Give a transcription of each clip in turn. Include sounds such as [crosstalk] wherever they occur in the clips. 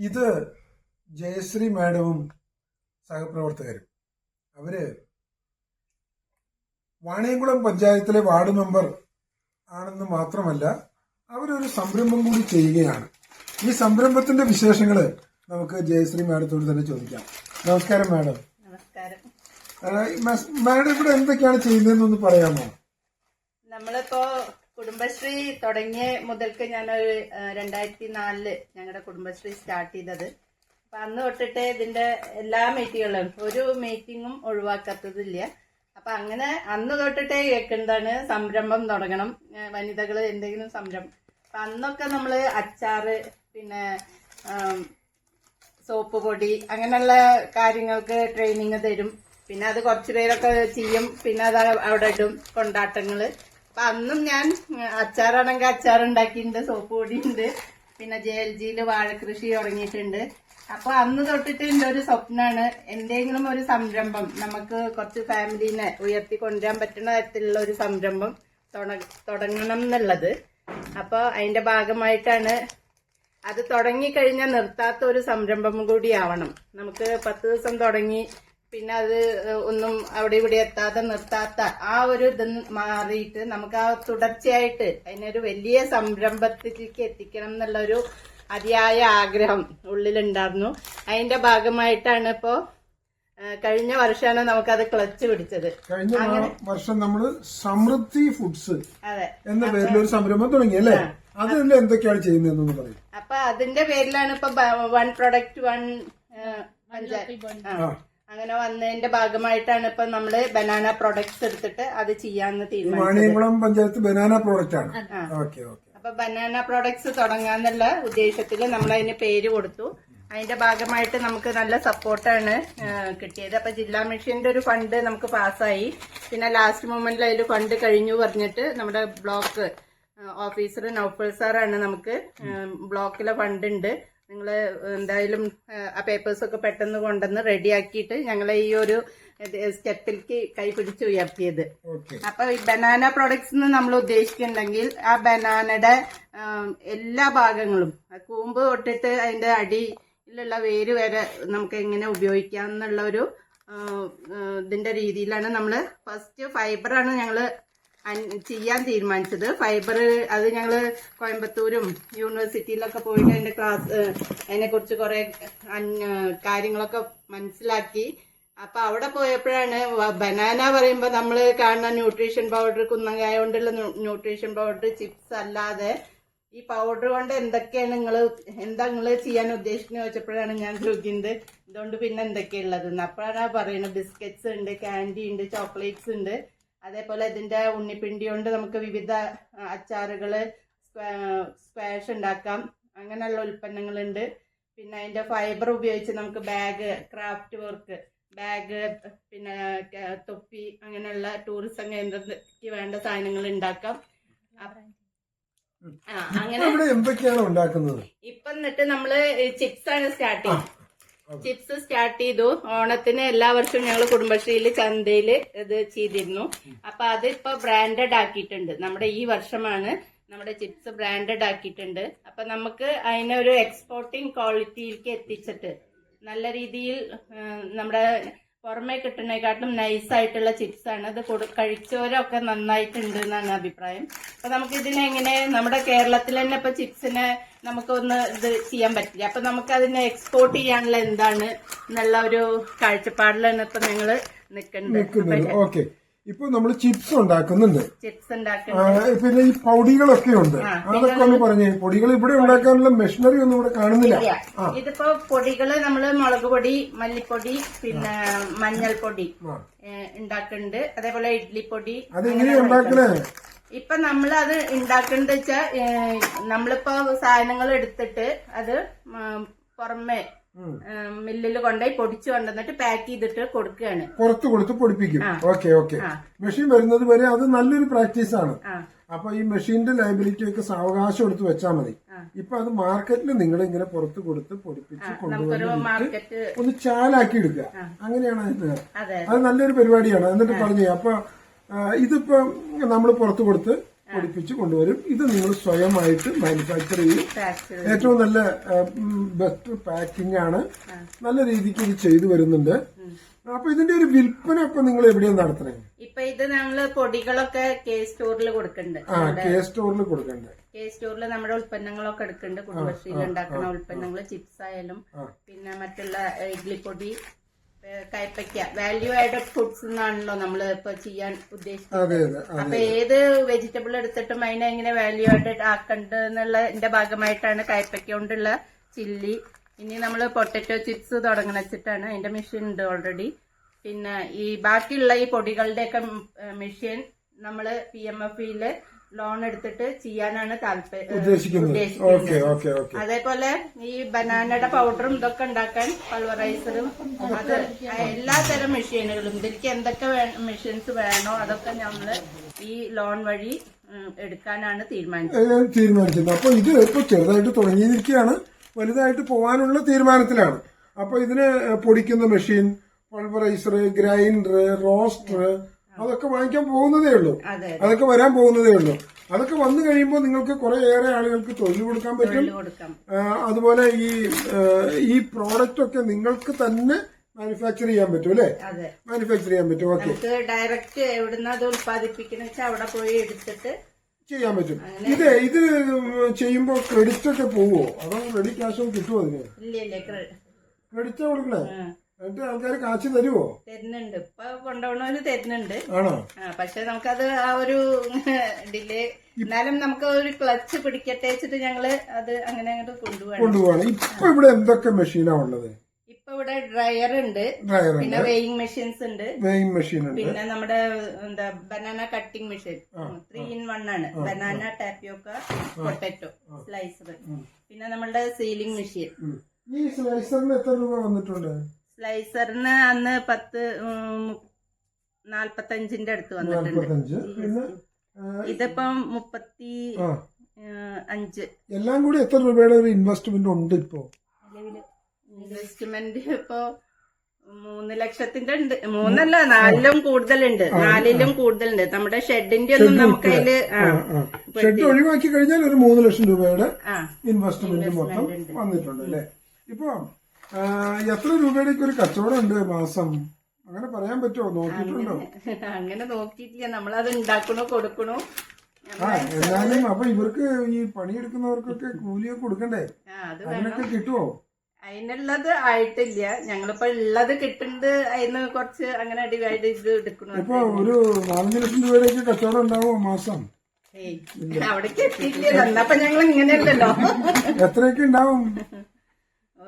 ഇത് ജയശ്രീ മാഡവും സഹപ്രവർത്തകരും. അവർ വാണിയംകുളം പഞ്ചായത്തിലെ വാർഡ് മെമ്പർ ആണെന്ന് മാത്രമല്ല അവരൊരു സംരംഭം കൂടി ചെയ്യുകയാണ്. ഈ സംരംഭത്തിന്റെ വിശേഷങ്ങൾ നമുക്ക് ജയശ്രീ മാഡത്തോട് തന്നെ ചോദിക്കാം. നമസ്കാരം മാഡം. മാഡം ഇവിടെ എന്തൊക്കെയാണ് ചെയ്യുന്നതെന്നൊന്ന് പറയാമോ? നമ്മളിപ്പോ കുടുംബശ്രീ തുടങ്ങിയ മുതൽക്ക് ഞാനൊരു രണ്ടായിരത്തി നാലിൽ ഞങ്ങളുടെ കുടുംബശ്രീ സ്റ്റാർട്ട് ചെയ്തത്. അപ്പൊ അന്ന് തൊട്ടിട്ട് ഇതിന്റെ എല്ലാ മീറ്റിങ്ങുകളും ഒരു മീറ്റിങ്ങും ഒഴിവാക്കാത്തതില്ല. അപ്പൊ അങ്ങനെ അന്ന് തൊട്ടിട്ടേ കേൾക്കുന്നതാണ് സംരംഭം തുടങ്ങണം വനിതകൾ എന്തെങ്കിലും സംരംഭം അപ്പൊ അന്നൊക്കെ നമ്മൾ അച്ചാറ് പിന്നെ സോപ്പ് പൊടി അങ്ങനെയുള്ള കാര്യങ്ങൾക്ക് ട്രെയിനിങ് തരും. പിന്നെ അത് കുറച്ചു പേരൊക്കെ ചെയ്യും പിന്നെ അത് അവിടെ ഇടും കൊണ്ടാട്ടങ്ങൾ. അപ്പൊ അന്നും ഞാൻ അച്ചാറാണെങ്കിൽ അച്ചാർ ഉണ്ടാക്കിയിട്ടുണ്ട് സോപ്പ് പൊടി ഉണ്ട് പിന്നെ ജെ എൽ ജിയിൽ വാഴക്കൃഷി തുടങ്ങിയിട്ടുണ്ട്. അപ്പൊ അന്ന് തൊട്ടിട്ട് എന്റെ ഒരു സ്വപ്നമാണ് എന്തെങ്കിലും ഒരു സംരംഭം നമുക്ക് കുറച്ച് ഫാമിലിനെ ഉയർത്തി കൊണ്ടുവരാൻ പറ്റുന്ന തരത്തിലുള്ള ഒരു സംരംഭം തുടങ്ങണം എന്നുള്ളത്. അപ്പൊ അതിന്റെ ഭാഗമായിട്ടാണ് അത് തുടങ്ങിക്കഴിഞ്ഞാൽ നിർത്താത്ത ഒരു സംരംഭം കൂടി കൂടിയാവണം നമുക്ക് പത്ത് ദിവസം തുടങ്ങി പിന്നെ അത് ഒന്നും അവിടെ ഇവിടെ എത്താതെ നിർത്താത്ത ആ ഒരു ഇത് മാറിയിട്ട് നമുക്ക് ആ തുടർച്ചയായിട്ട് അതിനൊരു വലിയ സംരംഭത്തിലേക്ക് എത്തിക്കണം എന്നുള്ളൊരു അതിയായ ആഗ്രഹം ഉള്ളിലുണ്ടായിരുന്നു. അതിന്റെ ഭാഗമായിട്ടാണ് ഇപ്പോ കഴിഞ്ഞ വർഷമാണ് നമുക്കത് ക്ലച്ച് പിടിച്ചത്. കഴിഞ്ഞ വർഷം നമ്മൾ സമൃദ്ധി ഫുഡ്സ് അതെ. എന്ന പേരിൽ ഒരു സംരംഭം തുടങ്ങി അല്ലേ? അതിൽ എന്തൊക്കെയാണ് ചെയ്യുന്നത് പറയും. അപ്പൊ അതിന്റെ പേരിലാണ് ഇപ്പൊ വൺ പ്രൊഡക്റ്റ് വൺ പഞ്ചായത്ത് അങ്ങനെ വന്നതിന്റെ ഭാഗമായിട്ടാണ് ഇപ്പൊ നമ്മൾ ബനാന പ്രൊഡക്ട്സ് എടുത്തിട്ട് അത് ചെയ്യാന്ന് തീരുമാനിച്ചത്. പഞ്ചായത്ത് ബനാന പ്രോഡക്റ്റ് ആണ്. ആ. Okay okay. അപ്പൊ ബനാന പ്രൊഡക്ട്സ് തുടങ്ങാന്നുള്ള ഉദ്ദേശത്തിൽ നമ്മൾ അതിന് പേര് കൊടുത്തു. അതിന്റെ ഭാഗമായിട്ട് നമുക്ക് നല്ല സപ്പോർട്ടാണ് കിട്ടിയത്. അപ്പൊ ജില്ലാ മിഷന്റെ ഒരു ഫണ്ട് നമുക്ക് പാസ്സായി. പിന്നെ ലാസ്റ്റ് മൊമെന്റിൽ അതിൽ ഫണ്ട് കഴിഞ്ഞു പറഞ്ഞിട്ട് നമ്മുടെ ബ്ലോക്ക് ഓഫീസർ നൌഫൽ സാറാണ് നമുക്ക് ബ്ലോക്കിലെ ഫണ്ട് ഉണ്ട്. നിങ്ങൾ എന്തായാലും ആ, പേപ്പേഴ്സൊക്കെ പെട്ടെന്ന് കൊണ്ടുവന്ന് റെഡിയാക്കിയിട്ട് ഞങ്ങളെ ഈ ഒരു സ്റ്റെപ്പിലേക്ക് കൈ പിടിച്ച് ഉയർത്തിയത്. അപ്പൊ ഈ ബനാന പ്രോഡക്ട്സ് നമ്മൾ ഉദ്ദേശിക്കുന്നുണ്ടെങ്കിൽ ആ ബനാനയുടെ എല്ലാ ഭാഗങ്ങളും കൂമ്പ് തൊട്ടിട്ട് അതിന്റെ അടിയിലുള്ള വേര് വരെ നമുക്ക് എങ്ങനെ ഉപയോഗിക്കാം എന്നുള്ള ഒരു ഇതിന്റെ രീതിയിലാണ് നമ്മൾ ഫസ്റ്റ് ഫൈബറാണ് ഞങ്ങൾ ചെയ്യാൻ തീരുമാനിച്ചത്. ഫൈബർ അത് ഞങ്ങൾ കോയമ്പത്തൂരും യൂണിവേഴ്സിറ്റിയിലൊക്കെ പോയിട്ട് അതിന്റെ ക്ലാസ് അതിനെ കുറിച്ച് കുറെ കാര്യങ്ങളൊക്കെ മനസ്സിലാക്കി. അപ്പൊ അവിടെ പോയപ്പോഴാണ് ബനാന പറയുമ്പോൾ നമ്മൾ കാണുന്ന ന്യൂട്രീഷൻ പൗഡർ കുന്നങ്കായ കൊണ്ടുള്ള ന്യൂട്രീഷൻ പൗഡർ ചിപ്സ് അല്ലാതെ ഈ പൗഡർ കൊണ്ട് എന്തൊക്കെയാണ് നിങ്ങൾ എന്താ നിങ്ങൾ ചെയ്യാൻ ഉദ്ദേശിക്കുന്നത് വെച്ചപ്പോഴാണ് ഞാൻ ചോദിക്കുന്നത് ഇതുകൊണ്ട് പിന്നെ എന്തൊക്കെയുള്ളതെന്ന് അപ്പോഴാണ് പറയുന്നത്. ബിസ്ക്കറ്റ്സ് ഉണ്ട് കാൻഡി ഉണ്ട് ചോക്ലേറ്റ്സ് ഉണ്ട്. അതേപോലെ ഇതിന്റെ ഉണ്ണിപ്പിണ്ടി കൊണ്ട് നമുക്ക് വിവിധ അച്ചാറുകൾ സ്ക്വാഷ് ഉണ്ടാക്കാം. അങ്ങനെയുള്ള ഉൽപ്പന്നങ്ങളുണ്ട്. പിന്നെ അതിന്റെ ഫൈബർ ഉപയോഗിച്ച് നമുക്ക് ബാഗ് ക്രാഫ്റ്റ് വർക്ക് ബാഗ് പിന്നെ തൊപ്പി അങ്ങനെയുള്ള ടൂറിസം കേന്ദ്രത്തിലേക്ക് വേണ്ട സാധനങ്ങൾ ഉണ്ടാക്കാം. അങ്ങനെ ഇവിടെ എന്തൊക്കെയാണ് ഉണ്ടാക്കുന്നത്? ഇപ്പൊ എന്നിട്ട് നമ്മൾ ചിപ്സ് ആണ് സ്റ്റാർട്ട് ചെയ്തത് ചിപ്സ് സ്റ്റാർട്ട് ചെയ്തു. ഓണത്തിന് എല്ലാ വർഷവും ഞങ്ങൾ കുടുംബശ്രീയിൽ ചന്തയിൽ ഇത് ചെയ്തിരുന്നു. അപ്പൊ അത് ഇപ്പൊ ബ്രാൻഡഡ് ആക്കിയിട്ടുണ്ട്. നമ്മുടെ ഈ വർഷമാണ് നമ്മുടെ ചിപ്സ് ബ്രാൻഡഡ് ആക്കിയിട്ടുണ്ട്. അപ്പൊ നമുക്ക് അതിനൊരു എക്സ്പോർട്ടിംഗ് ക്വാളിറ്റിയിലേക്ക് എത്തിച്ചിട്ട് നല്ല രീതിയിൽ നമ്മുടെ പുറമേ കിട്ടുന്നതിനെക്കാട്ടും നൈസ് ആയിട്ടുള്ള ചിപ്സ് ആണ്. അത് കൊടു കഴിച്ചവരൊക്കെ നന്നായിട്ടുണ്ട് എന്നാണ് അഭിപ്രായം. അപ്പൊ നമുക്ക് ഇതിനെങ്ങനെ നമ്മുടെ കേരളത്തിൽ തന്നെ ഇപ്പൊ ചിപ്സിനെ നമുക്കൊന്ന് ഇത് ചെയ്യാൻ പറ്റില്ല. അപ്പൊ നമുക്ക് അതിനെ എക്സ്പോർട്ട് ചെയ്യാനുള്ള എന്താണ് എന്നുള്ള ഒരു കാഴ്ചപ്പാടിലാണ് ഇപ്പൊ നിൽക്കുന്നത്. നിൽക്കുന്നത് ഓക്കെ ഇപ്പൊ നമ്മൾ ചിപ്സ് ഉണ്ടാക്കുന്നുണ്ട്. പിന്നെ ഈ പൊടികളൊക്കെ ഉണ്ട്. അതൊക്കെ ഒന്ന് പറഞ്ഞേ. പൊടികൾ ഇവിടെ ഉണ്ടാക്കാനുള്ള മെഷീനറി ഒന്നും ഇവിടെ കാണുന്നില്ല. ഇതിപ്പോ പൊടികൾ നമ്മൾ മുളക് പൊടി മല്ലിപ്പൊടി പിന്നെ മഞ്ഞൾപ്പൊടി ഉണ്ടാക്കുന്നുണ്ട്. അതേപോലെ ഇഡ്ലിപ്പൊടി അതെങ്ങനെയാ ഉണ്ടാക്കണേ? ഇപ്പൊ നമ്മൾ അത് ഉണ്ടാക്കുന്നത് നമ്മളിപ്പോ സാധനങ്ങൾ എടുത്തിട്ട് അത് പുറമേ. മില്ലിൽ കൊണ്ടുപോയി പൊടിച്ചു കൊണ്ടുവന്നിട്ട് പാക്ക് ചെയ്തിട്ട് കൊടുക്കുകയാണ്. പുറത്ത് കൊടുത്ത് പൊടിപ്പിക്കും. Okay okay. മെഷീൻ വരുന്നത് വരെ അത് നല്ലൊരു പ്രാക്ടീസ് ആണ്. അപ്പൊ ഈ മെഷീന്റെ ലൈബിലിറ്റി ഒക്കെ സാവകാശം എടുത്ത് വെച്ചാൽ മതി. ഇപ്പൊ അത് മാർക്കറ്റിൽ നിങ്ങൾ ഇങ്ങനെ പുറത്ത് കൊടുത്ത് പൊടിപ്പിച്ച് മാർക്കറ്റ് ഒന്ന് ചാലാക്കി എടുക്കുക. അങ്ങനെയാണ് അതിന് അതെ അത് നല്ലൊരു പരിപാടിയാണ്. എന്നിട്ട് പറഞ്ഞു അപ്പൊ ഇതിപ്പോ നമ്മൾ പുറത്ത് കൊടുത്ത് പൊടിപ്പിച്ച് കൊണ്ടുവരും. ഇത് നിങ്ങൾ സ്വയമായിട്ട് മാനുഫാക്ചർ ചെയ്യും. ഏറ്റവും നല്ല ബെസ്റ്റ് പാക്കിംഗ് ആണ്. നല്ല രീതിക്ക് ഇത് ചെയ്തു വരുന്നുണ്ട്. അപ്പൊ ഇതിന്റെ ഒരു വിൽപ്പന ഇപ്പൊ നിങ്ങൾ എവിടെയാണ് നടത്തണേ ഇപ്പൊ ഇത് നമ്മൾ പൊടികളൊക്കെ കെ സ്റ്റോറിൽ കൊടുക്കുന്നുണ്ട് ആ കെ സ്റ്റോറിൽ കൊടുക്കണ്ടേ. കെ സ്റ്റോറിൽ നമ്മുടെ ഉൽപ്പന്നങ്ങളൊക്കെ എടുക്കുന്നുണ്ട് കുടുംബശ്രീയിൽ ഉണ്ടാക്കുന്ന ഉൽപ്പന്നങ്ങൾ ചിപ്സ് ആയാലും പിന്നെ മറ്റുള്ള ഇഡ്ലിപ്പൊടി കയ്പയ്ക്ക വാല്യൂ ആയിട്ട് ഫുഡ്സ് എന്നാണല്ലോ നമ്മൾ ഇപ്പൊ ചെയ്യാൻ ഉദ്ദേശിക്കുന്നത്. അപ്പൊ ഏത് വെജിറ്റബിൾ എടുത്തിട്ടും അതിനെ എങ്ങനെ വാല്യൂ ആയിട്ട് ആക്കണ്ട എന്നുള്ള ഭാഗമായിട്ടാണ് കയ്പയ്ക്ക കൊണ്ടുള്ള ചില്ലി. ഇനി നമ്മൾ പൊട്ടറ്റോ ചിപ്സ് തുടങ്ങണ വെച്ചിട്ടാണ് അതിന്റെ മെഷീൻ ഉണ്ട് ഓൾറെഡി പിന്നെ ഈ ബാക്കിയുള്ള ഈ പൊടികളുടെയൊക്കെ മെഷീൻ നമ്മൾ പി എം എഫ് ഇയിൽ ലോൺ എടുത്തിട്ട് ചെയ്യാനാണ് താല്പര്യം ഉദ്ദേശിക്കുന്നത്. Okay okay okay. അതേപോലെ ഈ ബനാനയുടെ പൗഡറും ഇതൊക്കെ ഉണ്ടാക്കാൻ പൾവറൈസറും അത് എല്ലാ തരം മെഷീനുകളും ഇതിലേക്ക് എന്തൊക്കെ മെഷീൻസ് വേണോ അതൊക്കെ നമ്മൾ ഈ ലോൺ വഴി എടുക്കാനാണ് തീരുമാനിച്ചത്. തീരുമാനിച്ചത് അപ്പൊ ഇത് ഇപ്പൊ ചെറുതായിട്ട് തുടങ്ങിയിരിക്കുകയാണ്. വലുതായിട്ട് പോകാനുള്ള തീരുമാനത്തിലാണ്. അപ്പൊ ഇതിന് പൊടിക്കുന്ന മെഷീൻ പൾവറൈസർ ഗ്രൈൻഡർ റോസ്റ്റർ അതൊക്കെ വാങ്ങിക്കാൻ പോകുന്നതേ ഉള്ളൂ. അതൊക്കെ വരാൻ പോകുന്നതേ ഉള്ളൂ. അതൊക്കെ വന്നു കഴിയുമ്പോൾ നിങ്ങൾക്ക് കുറെ ഏറെ ആളുകൾക്ക് തൊഴിൽ കൊടുക്കാൻ പറ്റും. അതുപോലെ ഈ ഈ പ്രോഡക്റ്റ് ഒക്കെ നിങ്ങൾക്ക് തന്നെ മാനുഫാക്ചർ ചെയ്യാൻ പറ്റും അല്ലേ? മാനുഫാക്ചർ ചെയ്യാൻ പറ്റും. ഓക്കെ. ഡയറക്റ്റ് എവിടുന്ന് അത് ഉത്പാദിപ്പിക്കുന്ന വെച്ചാൽ അവിടെ പോയി എടുത്തിട്ട് ചെയ്യാൻ പറ്റും. ഇത് ഇത് ചെയ്യുമ്പോൾ ക്രെഡിറ്റ് ഒക്കെ പോവോ? അതോ ക്രെഡിറ്റ് ക്യാഷ് കിട്ടുമോ അതിന്? ക്രെഡിറ്റ് കൊടുക്കണേ? എന്നിട്ട് ആൾക്കാർ കാച്ചി തരുമോ തരുന്നുണ്ട്. ഇപ്പൊ കൊണ്ടുപോകണവര് തരുന്നുണ്ട്. ആണോ? ആ പക്ഷെ നമുക്കത് ആ ഒരു [laughs] ഡിലേ എന്നാലും നമുക്ക് ഒരു ക്ലച്ച് പിടിക്കട്ടെ വെച്ചിട്ട് ഞങ്ങൾ അത് അങ്ങനെ അങ്ങോട്ട് കൊണ്ടുപോകണം കൊണ്ടുപോകണം ഇപ്പൊ ഇവിടെ എന്തൊക്കെ മെഷീനാ ഉള്ളത്? ഇപ്പൊ ഇവിടെ ഡ്രയർ ഉണ്ട്. ഡ്രയർ പിന്നെ വെയിങ് മെഷീൻസ് ഉണ്ട്. വെയിങ് മെഷീൻ ഉണ്ട്. പിന്നെ നമ്മുടെ എന്താ banana cutting machine. Three in one ആണ്. Banana tapioca potato slicer. പിന്നെ നമ്മളുടെ സീലിംഗ് മെഷീൻ. ഈ സ്ലൈസറിന് എത്ര രൂപ വന്നിട്ടുണ്ട്? സ്ലൈസറിന് അന്ന് പത്ത് നാല്പത്തഞ്ചിന്റെ അടുത്ത് വന്നിട്ടുണ്ട്. ഇതിപ്പം മുപ്പത്തി അഞ്ച്. എല്ലാം കൂടി എത്ര രൂപയുടെ ഒരു ഇൻവെസ്റ്റ്മെന്റ് ഉണ്ട് ഇപ്പോ? ഇൻവെസ്റ്റ്മെന്റ് ഇപ്പോ മൂന്ന് ലക്ഷത്തിന്റെ ഉണ്ട്. മൂന്നല്ല നാലിലും കൂടുതലുണ്ട്. നാലിലും കൂടുതലുണ്ട്. നമ്മുടെ ഷെഡിന്റെ ഒന്നും നമുക്ക് അതിൽ ഷെഡ് ഒഴിവാക്കി കഴിഞ്ഞാൽ ഒരു മൂന്ന് ലക്ഷം രൂപയുടെ ഇൻവെസ്റ്റ്മെന്റ് മൊത്തം വന്നിട്ടുണ്ട് അല്ലേ? ഇപ്പൊ എത്ര രൂപയുടെ ഒരു കച്ചവടം ഉണ്ട് മാസം? അങ്ങനെ പറയാൻ പറ്റുമോ? നോക്കിയിട്ടുണ്ടോ? അങ്ങനെ നോക്കിയിട്ടില്ല. നമ്മളത് ഉണ്ടാക്കണോ കൊടുക്കണോ? ആ എന്നാലും അപ്പൊ ഇവർക്ക് ഈ പണിയെടുക്കുന്നവർക്കൊക്കെ കൂലിയൊക്കെ കൊടുക്കണ്ടേ? അതിനൊക്കെ കിട്ടുമോ അതിനുള്ളത് ആയിട്ടില്ല. ഞങ്ങളിപ്പോ ഉള്ളത് കിട്ടുന്നുണ്ട് അതിന് കുറച്ച് അങ്ങനെ അടിവായിട്ട് ഇത് എടുക്കണോ ഇപ്പൊ ഒരു നാലഞ്ച് ലക്ഷം രൂപയുടെയൊക്കെ കച്ചവടം ഉണ്ടാവുമോ മാസം? അവിടേക്ക് എത്തിയില്ല എന്നപ്പോ ഞങ്ങൾ ഇങ്ങനെയല്ലല്ലോ. എത്രയൊക്കെ ഉണ്ടാവും?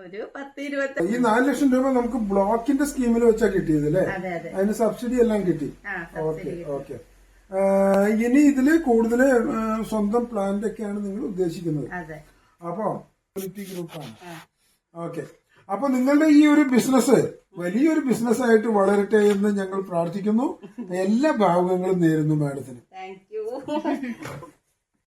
ഒരു പത്ത് ഇരുപത്തി ഈ നാല് ലക്ഷം രൂപ നമുക്ക് ബ്ലോക്കിന്റെ സ്കീമിൽ വെച്ചാ കിട്ടിയത് അല്ലേ? അതെ അതെ. അതിന് സബ്സിഡി എല്ലാം കിട്ടി. Okay okay. ഇനി ഇതിൽ കൂടുതൽ സ്വന്തം പ്ലാന്റ് ഒക്കെയാണ് നിങ്ങൾ ഉദ്ദേശിക്കുന്നത്. അപ്പോ ഗ്രൂപ്പാണ് ഓക്കെ. അപ്പൊ നിങ്ങളുടെ ഈ ഒരു ബിസിനസ് വലിയൊരു ബിസിനസ് ആയിട്ട് വളരട്ടെ എന്ന് ഞങ്ങൾ പ്രാർത്ഥിക്കുന്നു. എല്ലാ ഭാഗങ്ങളും നേരുന്നു മാഡത്തിന്. Thank you.